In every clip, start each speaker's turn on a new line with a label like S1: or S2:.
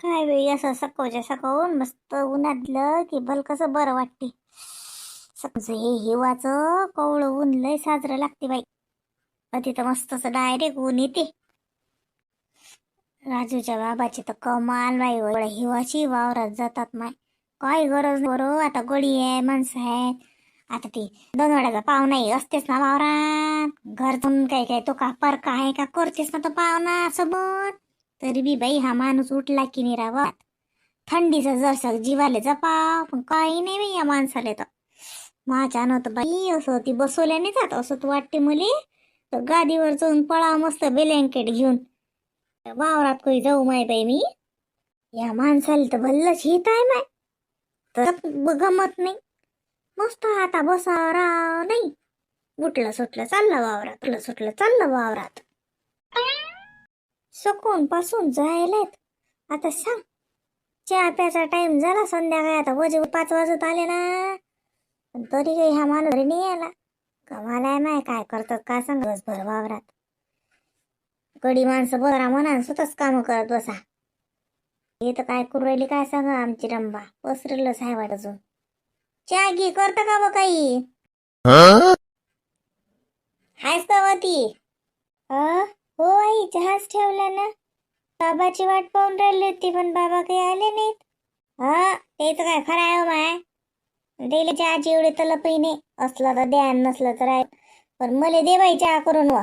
S1: काय वेळी असं सकाळच्या सकाळून मस्त उन्हातलं की भल कसं बरं वाटते. सकाळचं हे हिवाचं कवळं ऊन लय साजरं लागते बाई. तिथं मस्त असं डायरेक्ट ऊन येते. राजूच्या बाबाची तर कमाल बाई हो, एवढ्या हिवाची वावरात जातात माय. काय गरज बरं आता गडी आहे माणसं आहेत. आता ती दोन वेळाचा पाहुणाही असतेच ना वावरात. घरतून काय काय तो का परका आहे का करतेस ना तो पाहुणा सोबत. तरी बी बाई हा माणूस उठला की नाही रावात. थंडीचा जरसा जीवाले जपाव पण काही नाही बाई या माणसाले तर. माझ्या तर बाई असं ती बसवल्याने जात असं तू वाटते मुली. तर गादीवर जाऊन पळा मस्त ब्लँकेट घेऊन. वावरात कोणी जाऊ माय बाई मी. या माणसाला तर भल्लच हित आहे माय. तर गमत नाही. मस्त आता बसा राव नाही. उठलं सुटलं चाललं वावरात उठलं सुटलं चाललं वावरात. सकून पासून जायलात. आता सांग चहा प्याचा टाइम झाला संध्याकाळी आता वजे पाच वाजत आले ना. पण तरी काही ह्या माणूस नाही आला. कमाल आहे माय काय करतात काय सांग दिवसभर वावरात. गडी माणसं बरा म्हणा स्वतःच कामं करत बसा. हे तर काय करू राहिली काय सांगा आमची रंबा? पसरलंच आहे वाट अजून. चहा घे करतं का बा काही? हायच का ती अ? हो आई चहाच ठेवला ना. बाबाची वाट पाहून राहिली होती पण बाबा काही आले नाहीत. हा ते तर काय खरं आहे हो माय. डेली चहाची एवढी तलपही नाही. असलं तर द्या नसलं तर आहे. पण मले दे बाई चहा करून वा.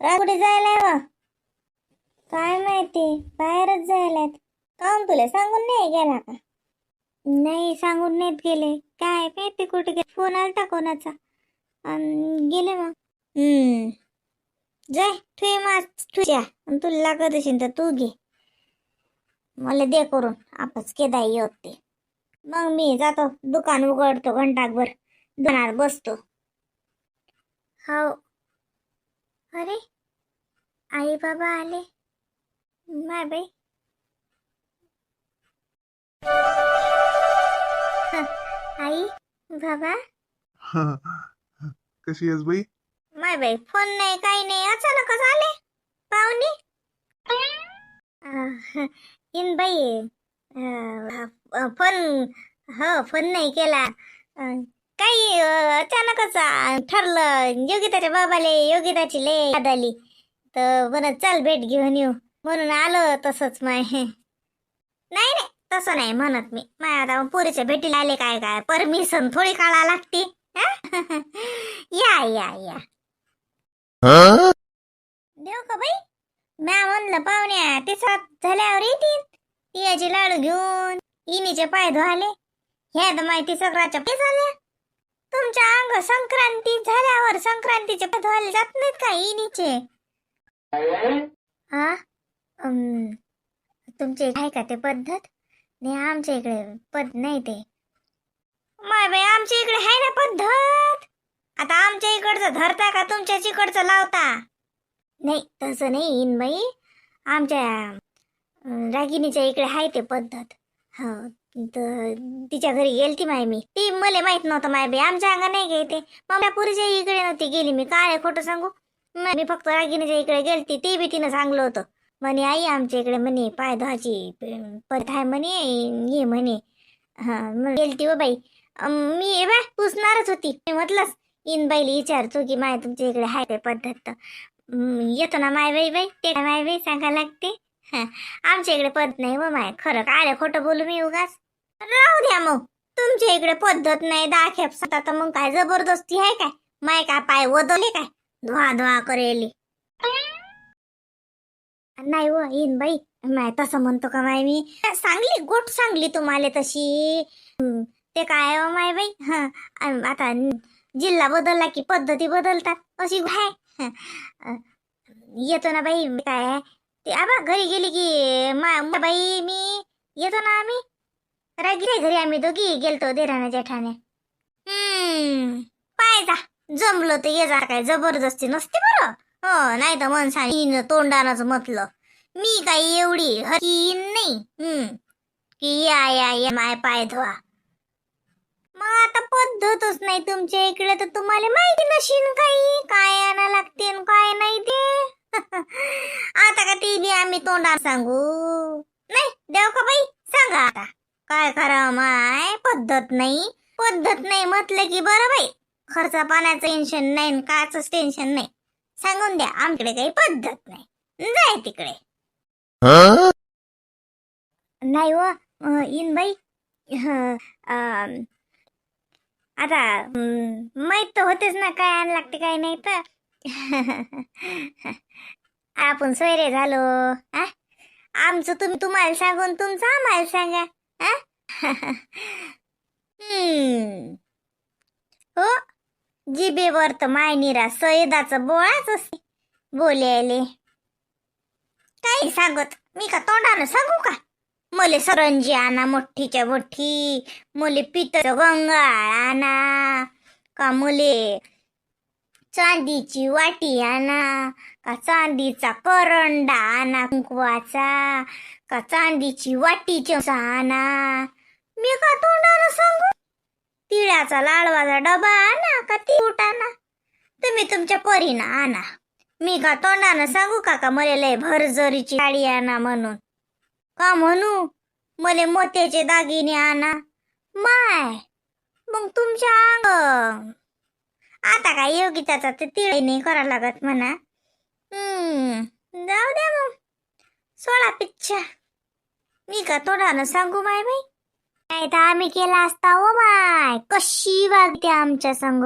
S1: कुठे जायला वा? काय माहिती बाहेरच जायलात काहून तुला सांगून नाही गेला का? नाही सांगून नाहीत गेले. काय माहिती कुठे गेले? फोन आलता कोणाचा? गेले मग. जाय ठुई मास तुला लागत असेल तर तू घे. मला दे करून आपच केदा येत. ते मग मी जातो दुकान उघडतो घंटाभर दुकानात बसतो. हो. अरे आई बाबा आले. माय बाई. आई बाबा.
S2: कशी आहेस बाई?
S1: माय बाई फोन नाही काही नाही. अचानकच आले? पाहुणे? इन बाई फोन हो फोन नाही केला. काही अचानकच ठरलं योगिताच्या बाबाले योगिताची ले याद आली. तर बरं चल भेट घेऊन येऊ. म्हणून आलो तसंच माय. नाही नाही तसं नाही म्हणत मी. माय आता पोरीच्या भेटीला आले काय काय? परमिशन थोडी काढा लागते. या या या. देव का बाई. म्या म्हणलं पाहुण्या ते सात झाल्यावर येतील. तियाचे लाडू घेऊन. इनीचे पाय धुवाले. ह्या तर माहिती सगळ्याच्या पाय झाल्या तुमच्या अंग संक्रांती झाल्यावर संक्रांतीचे पाय धुवाले जात नाहीत का इनीचे? हा अम, तुमच्या इकडे आहे का ते पद्धत? नाही आमच्या इकडे पद नाही ते. माय बाई आमच्या इकडे आहे ना पद्धत? आता आमच्या इकडचं धरता का तुमच्या इकडचं लावता? नाही तसं नाही इन बाई. आमच्या रागिणीच्या इकडे आहे ते पद्धत. हो तर तिच्या घरी गेलती माय मी. ती मला माहीत नव्हतं माय बाई. आमच्या अंगा नाही गे ते मग पुरीच्या इकडे नव्हती गेली. मी काय खोटं सांगू? मी फक्त रागिणीच्या इकडे गेलती. ते बी तिनं सांगलं होतं. म्हणे आई आमच्या इकडे म्हणे पाय धुवायची पद्धत आहे म्हणे ये म्हणे. हा मग गेलती हो बाई. मी बा बाय पुसणारच होती. मी म्हटलंच इन बाईला विचारतो की माय तुमच्या इकडे आहे काय पद्धत. तर येतो ना माय बाई बाई ते काय माय बाई सांगा लागते? आमच्या इकडे पद्धत नाही हो व माय खरं काय खोटं बोलू मी उगाच. राहू द्या मग तुमच्या इकडे पद्धत नाही दहा खेप सांगता तर मग काय जबरदस्ती आहे काय? माय काय पाय वदले काय? धुवा धुवा करेली. नाही व इन बाई माय तसं म्हणतो का माय मी? सांगली गोट सांगली तुम्हाला तशी. ते काय हो माय बाई? हा आता जिल्हा बदलला की पद्धती बदलतात. अशी आहे. येतो ना बाई काय ते आबा घरी गेली की मा बाई मी येतो ना आम्ही? रागी घरी आम्ही दोघी गेलतो देराना जेठाने हम्म पाय जा. जमलं ते ये जा काय जबरदस्ती नसते बरं. हो नाही तर मन सांग तोंडानच म्हटलं. मी काही एवढी हकीन नाही. हम्म की या या या माय पाय धुवा. आता पद्धतच नाही तुमच्या इकडे तर तुम्हाला माहिती नशीन काही? काय आणा लागते काय नाही ते? आता का ती बी आम्ही तोंडात सांगू? नाही देव का बाई? सांगा आता. काय करा माय? पद्धत नाही. पद्धत नाही म्हटलं की बरं बाई. खर्च पाण्याचं टेन्शन नाही न काचच टेन्शन नाही. सांगून द्या आमच्याकडे काही पद्धत नाही. जाय तिकडे. नाही व अं, इन बाई हं, आता माहीत माहीत तर होतेच ना काय आण लागते काय नाही तर आपण सोयरे झालो आ? आमचं तुम्ही तुम्हाला सांगून तुमचं आम्हाला सांगा आ? हो जिबेवर तर मायनिरा सयदाचं बोळाच असते बोलायले काही सांगत मी का तोंडानं सांगू का मले सरंजी आणा मोठीच्या मोठी. मुले पितळ गंगाळ आणा. का मुले चांदीची वाटी आणा. का चांदीचा करंडा आणा कुंकवाचा. का चांदीची वाटी चमचा आणा. मी का तोंडानं सांगू? तिळाचा लाडवाचा डबा आणा का तिळूट आणा? तुम्ही तुमच्या परीनं आणा. मी का तोंडानं सांगू का का मला लय भरजरीची साडी आणा म्हणून? का म्हणू? मले मोत्याचे दागिने आणा. माय मग तुमच्या अंग. आता काय योगिताचा ते तिळे नाही करा लागत म्हणा. हम्म जाऊ द्या मग. सोळा पिच्छा. मी का तोडानं सांगू माय बाई? काय तर आम्ही केला असता हो माय. कशी वागते आमच्या संग?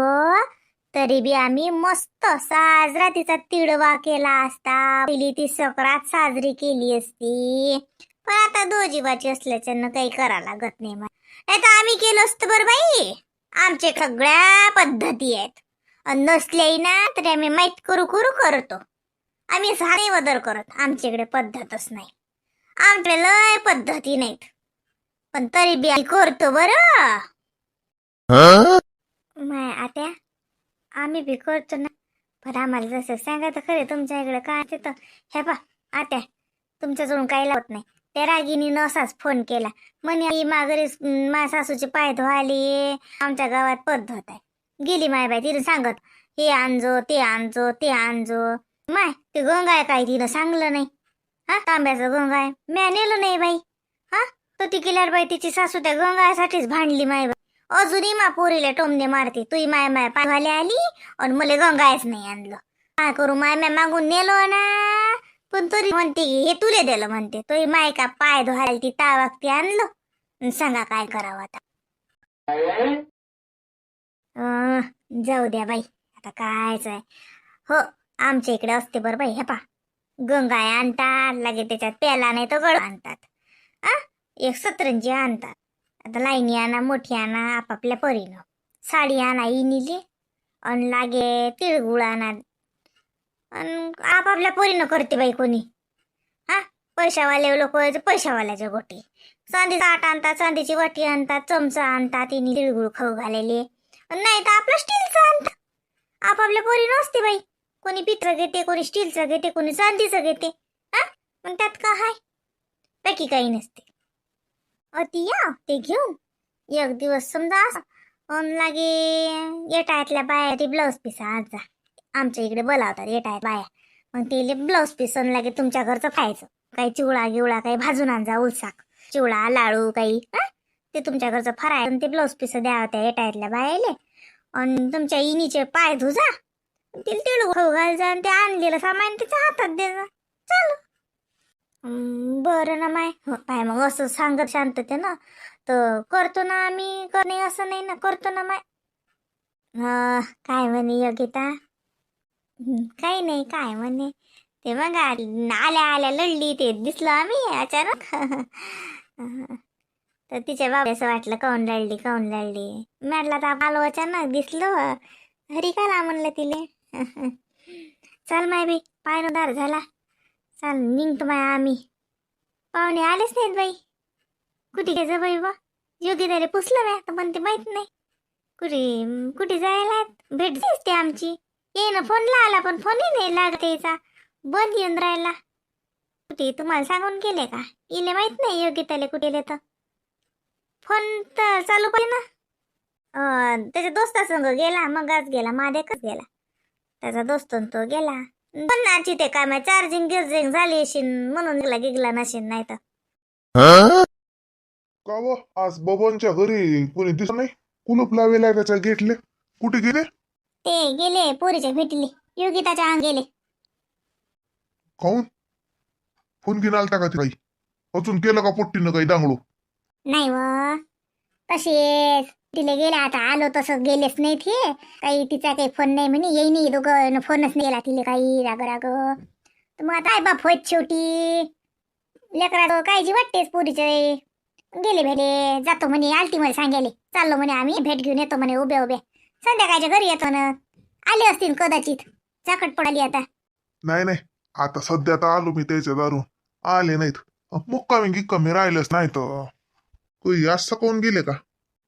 S1: तरी बी आम्ही मस्त साजरा तिचा तिडवा केला असता. पहिली ती सकरात साजरी केली असती. पण आता दो जीवाची असल्याच्यानं काही करा लागत नाही मग नाही तर आम्ही केलं असतं बरं बाई. आमचे सगळ्या पद्धती आहेत. आणि नसल्याही ना तरी आम्ही माहीत करू करू करतो. आम्ही सारे बदल करत आमच्याकडे पद्धतच नाही. आमच्या लय पद्धती नाहीत. पण तरी बी आम्ही करतो बरं. माय आत्या आम्ही बी करतो ना. पण आम्हाला जसं सांगा तर खरे तुमच्या इकडे काय ते तर हे पा आत्या तुमच्याजवळून काही लावत नाही. त्या रागिनीनं असाच फोन केला. म्हणे आई माघारी माझ्या सासूचे पाय धुवाले आमच्या गावात पद्धत आहे. गेली माय बाई तिनं सांगत हे आणजो ते आणजो ते आणजो. माय ते गंगाय काय तिनं सांगलं नाही. हा तांब्याचं गंगा आहे म्या नेलं नाही बाई. हा तर ती गेल्यावर बाई तिची सासू त्या गंगासाठीच भांडली माय बाई. अजूनही मा पोरीला टोमने मारते. तुही माय माय पाय आली आणि मला गंगायच नाही आणलं. काय करू माय माय मागून नेलो ना. पण तरी म्हणते की हे तुले दिलं म्हणते. तो माय का पाय धुवायला ती तावागती आणलं. सांगा काय करावं आता. जाऊ द्या बाई. आता कायच आहे. हो आमच्या इकडे असते बरं बाई. हे पा गंगाय आणतात. लागे त्याच्यात प्याला नाही तर गळ आणतात. आ एक सतरंजी आणतात. आता लाईनी आणा मोठी आणा आपापल्या परीनं. साडी आणा इनिली. आणि लागे तिळगुळ आणा आणि आपापल्या पोरीनं करते बाई कोणी. हा? पैशावाले लोक पैशावाल्याच्या गोटी. चांदीचा आटा आणतात चांदीची वाटी आणतात चमचा आणतात तिने तिळगुळ खाऊ घालेले. नाही तर आपलं स्टीलचं आणतात. आपापल्या पोरीनं असते बाई. कोणी पित्र घेते कोणी स्टीलचं घेते कोणी चांदीचं घेते. हा? मग त्यात का हाय? बाकी काही नसते. अति या ते घेऊन. एक दिवस समजा असं. लागे येटायतल्या बाया ते ब्लाऊज पिसा आज जा. आमच्या इकडे बोलावतात येटायत बाया. मग तिले ब्लाऊज पीस अन लागे तुमच्या घरचं खायचं. काही चिवळा गिवळा काही भाजून आणजा उलसाक. चिवळा लाडू काही ते तुमच्या घरचं फराय ते ब्लाऊज पीस द्यावं त्या येटायतल्या बायाले आणि तुमच्या इनीचे पाय धुजा. तिला तिळ खाऊ घाल जा आणि ते आणलेलं सामान तिच्या हातात दे चालू. बरं ना माय. हो, पाय मग असं सांगत शांतते ना तर करतो ना आम्ही. करणे असं नाही ना करतो ना माय. काय म्हणे योगिता? काही नाही काय म्हणे? ते मग आल्या आल्या लढली ते दिसलो आम्ही अचानक. तर तिच्या बाबा असं वाटलं काऊन लढली काऊन लढली? म्हटलं तर आलो अचानक दिसलो. घरी का म्हणलं तिले. चल माय बाई पायनोदार झाला. चल निघतो माय आम्ही. पाहुणे आलेच नाहीत बाई. कुठे घ्यायचं बाई बा योगी त्याला पुसलं नाही तर पण ते माहीत नाही. कुठे कुठे जायला आहेत? भेट दिसते आमची. ये ना फोन लावला पण फोनही नाही लागत यायचा बंद येऊन राहिला. कुठे? तुम्हाला सांगून गेले का? इले माहीत नाही योग्य त्याला कुठे तर. फोन तर चालू पाहिजे ना. त्याच्या त्याच्या दोस्तासंग गेला मग आज गेला मादेकच गेला. त्याचा दोस्त तो गेला. पण नाची ते काय चार्जिंग गिर्जिंग झाली असेल म्हणून गेला गिगला नसेल नाही तर.
S2: का आज बबनच्या घरी कोणी दिसत नाही. कुलूप लावेला त्याच्या गेटले. कुठे गेले?
S1: ते गेले पोरीच्या भेटीले. योगिताच्या अंग गेले.
S2: खाऊन फोन घेऊन आलता का ते काही अजून केलं का पोट्टीनं काही डांगळू
S1: नाही व. तसेच तिला गेले आता आलो तसं गेलेच नाही ते. काही तिचा काही फोन नाही म्हणे येई नाही दोघं फोनच नाही गेला तिला काही राग राग तर मग आता बाप होत शेवटी. लेकरा काळजी वाटतेच पोरीचे. गेले भेले जातो म्हणे आलती मला सांगायले. चाललो म्हणे आम्ही भेट घेऊन येतो म्हणे उभे उभे. संध्याकाळच्या घरी येतो ना. आले असतील कदाचित. चाकट पडाली आता.
S2: नाही नाही. आता सध्या तर आलो मी त्याच्या दारून आले नाहीत. मुक्कामी गिक्कामी राहिलंच नाही तर. कोई आज सकाळून गेले का?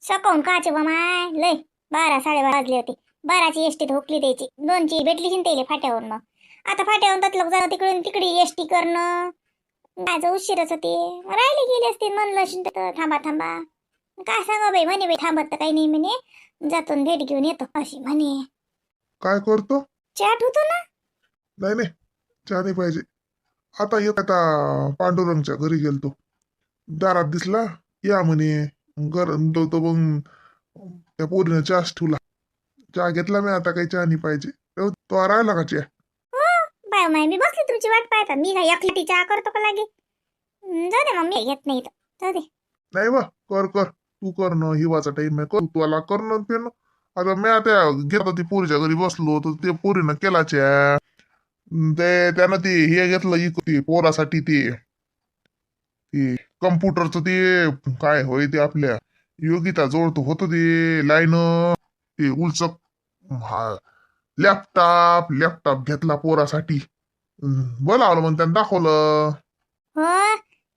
S1: सकाळून काचे बा माय. लय. बारा साडेबारा वाजले होते. बाराची एसटी हुकली त्याची. दोनची भेटली की त्याला फाट्यावरून मग. आता फाट्यावरून ततलं जरा तिकडून तिकडे एसटी करणं. माझं उशीरच होते. राहिले गेले असते म्हणलं तर. थांबा थांबा. काय सांगा बाई म्हणे बाई थांबत तर काही नाही म्हणे. जातो न भेट घेऊन येतो अशी म्हणे.
S2: काय करतो?
S1: चाट होतो ना.
S2: नाही नाही चहा नाही पाहिजे. आता येत आता पांडुरंगच्या घरी गेलतो. दारात दिसला या म्हणे घर तो तो मग त्या पोरीनं चहाच ठेवला. चहा घेतला मी आता काही चहा नाही पाहिजे. तो तो राहिला का चहा?
S1: बाय माय मी बसली तुमची वाट पाहता. मी काय एकटी चहा करतो का लागे? हं, जाऊ दे मग मी घेत नाही तर. जाऊ दे.
S2: नाही बा कर कर. तू करणं हिवाचा टाइम आहे कर. तुला करणं ना आता मी आता घेता ती पोरीच्या घरी बसलो तर ते पोरीनं केलाच्या. ते त्यानं ते हे घेतलं इक ते पोरासाठी ते ते कम्प्युटरचं ते काय होय ते आपल्या योगिता जोडतो होतं ते लाईन. ते उलचक लॅपटॉप लॅपटॉप घेतला पोरासाठी. बोलावलं मग त्यानं दाखवलं.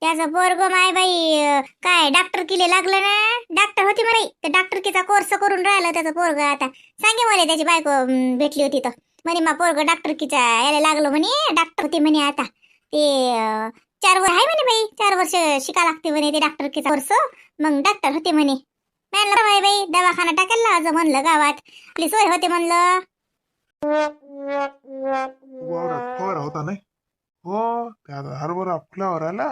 S1: त्याचं पोरग माय बाई अं, काय डॉक्टर किले लागलं ना? डॉक्टर होती मला ते डॉक्टर किचा कोर्स करून राहिला त्याचं पोरग आता. सांगे मला त्याची बायको अं, भेटली होती तर. म्हणे मा पोरग डॉक्टर किचा यायला लागलो म्हणे. डॉक्टर होती म्हणे आता. ते अं, चार वर्ष आहे म्हणे बाई. चार वर्ष शिका लागते म्हणे ते डॉक्टर किचा कोर्स मग डॉक्टर होते म्हणे. म्हणलं बाई बाई दवाखाना टाकायला लावायचं म्हणलं गावात. आपली सोय होते म्हणलं.
S2: वावरात फवारा होता नाही? हो त्या हरभरा फुलावर आला.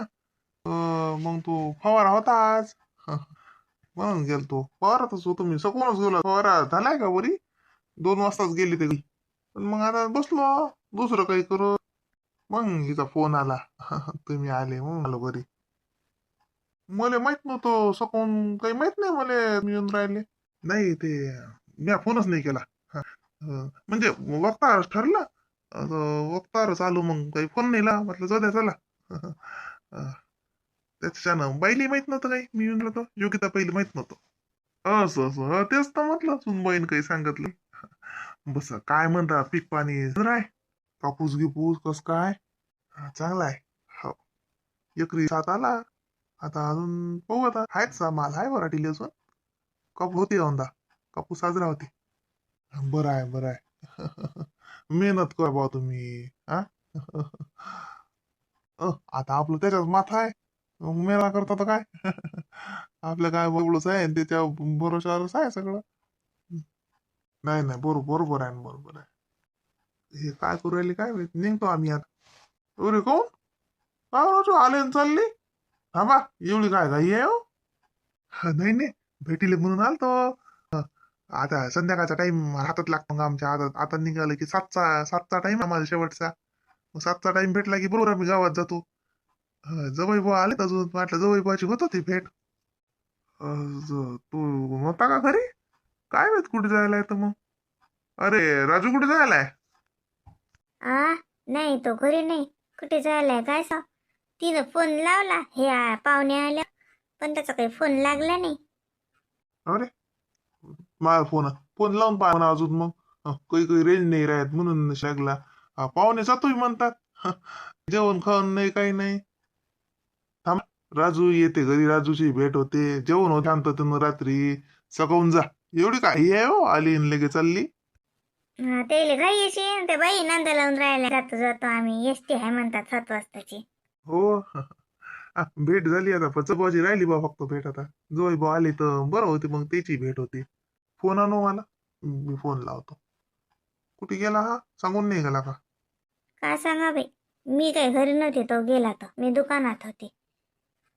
S2: मग तो फवारा होता आज? म्हणून गेलतो. फवारातच होतो मी. सकूनच गेलो. फवारा झालाय का वरी? दोन वाजताच गेली ते पण मग आता बसलो. दुसरं काही करू. मग हिचा फोन आला. तुम्ही आले मग आलो घरी. मला माहीत नव्हतं. सकून काही माहीत नाही मला. येऊन राहिले. नाही ते मी फोनच नाही केला. म्हणजे वक्तार ठरला. वक्तार चालू मग. काही फोन नाही ला. म्हटलं जाऊ द्या चला. त्याच्यानं बाईली माहीत नव्हतं काही मी येऊन राहतो योगिता पहिली माहीत नव्हतं. असं असं. तेच तर म्हटलं सुनबाईन काही सांगितलं. बस काय म्हणता? पीक पाणी राय कापूस गिपूस कस काय? चांगला आहे. हो. एकरी सात आला. आता अजून पाहू आता. आहेच सा माल आहे वराटीले अजून कापूस होती औंदा कापूस साजरा होते. बरं आहे बरं आहे. मेहनत कर भाऊ तुम्ही. हा? आता आपलं त्याच्यात माथा आहे. मेला करता तर काय? आपलं काय बबलच आहे आणि त्याच्या भरोशावरच आहे सगळं. नाही नाही बरोबर बरोबर आहे बरोबर आहे. हे काय करू राहिले काय निघतो आम्ही आता. अरे कोण? काय रोज आले चालली? थांबा एवढी काय घाई आहे हो? नाही नाही भेटीले म्हणून आलतो. आता संध्याकाळचा टाइम हातात लागतो मग आमच्या. आता आता निघालं की सातचा सातचा टाइम आम्हाला शेवटचा. मग सातचा टाइम भेटला की बरोबर आम्ही गावात जातो. जवळ बुवा आले अजून वाटलं जवळ बुवाची होत होती भेट. तू होता का घरी? काय माहीत कुठे जायला तर मग? अरे राजू कुठे जायला
S1: आ नाही तो घरी नाही. कुठे जायलाय काय सा? तिनं फोन लावला हे पाहुणे आल्या पण त्याचा काही फोन लागला नाही.
S2: अरे माझा फोन फोन लावून पाहा अजून मग. काही काही रेंज नाही राहत म्हणून लागला. पाहुणे जातोय म्हणतात. जेवण खाऊन नाही काही नाही. राजू येते घरी राजूची भेट होते. जेवण होते शांततेनं रात्री. सकाळून जा. एवढी काही आहे हो आली आणि लगे चालली.
S1: हा त्याला घाई येशील ते बाई नंदा लावून राहिला जातो जातो आम्ही एस टी आहे म्हणतात सात वाजताची.
S2: हो. भेट झाली आता. पचबाजी राहिली बा फक्त भेट आता. जोय बा आली तर बरं होते मग त्याची भेट होती. फोन आणू मला. मी फोन लावतो. कुठे गेला हा? सांगून नाही गेला का?
S1: काय सांगा बाई. मी काही घरी नव्हते तो गेला तर. मी दुकानात होते.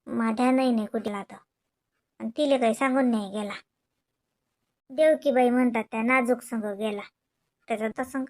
S1: माझ्या नाही नाही कुठला तर आणि तिले काही सांगून नाही गेला. देवकीबाई म्हणतात त्या नाजूक संघ गेला. त्याचा तर संघ